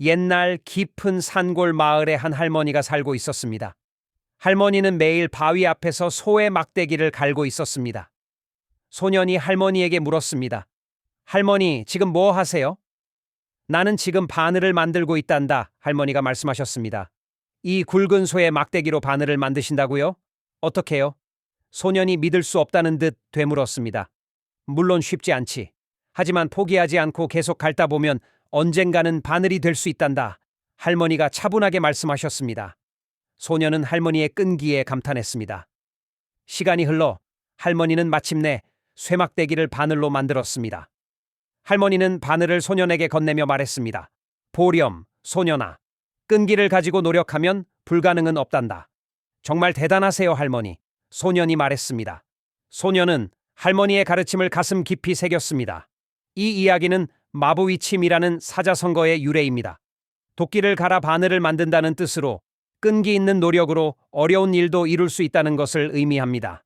옛날 깊은 산골 마을에 한 할머니가 살고 있었습니다. 할머니는 매일 바위 앞에서 소의 막대기를 갈고 있었습니다. 소년이 할머니에게 물었습니다. 할머니, 지금 뭐 하세요? 나는 지금 바늘을 만들고 있단다. 할머니가 말씀하셨습니다. 이 굵은 소의 막대기로 바늘을 만드신다고요? 어떻게요? 소년이 믿을 수 없다는 듯 되물었습니다. 물론 쉽지 않지. 하지만 포기하지 않고 계속 갈다 보면 언젠가는 바늘이 될 수 있단다. 할머니가 차분하게 말씀하셨습니다. 소년은 할머니의 끈기에 감탄했습니다. 시간이 흘러 할머니는 마침내 쇠막대기를 바늘로 만들었습니다. 할머니는 바늘을 소년에게 건네며 말했습니다. 보렴, 소년아. 끈기를 가지고 노력하면 불가능은 없단다. 정말 대단하세요, 할머니. 소년이 말했습니다. 소년은 할머니의 가르침을 가슴 깊이 새겼습니다. 이 이야기는 마부위침이라는 사자성어의 유래입니다. 도끼를 갈아 바늘을 만든다는 뜻으로 끈기 있는 노력으로 어려운 일도 이룰 수 있다는 것을 의미합니다.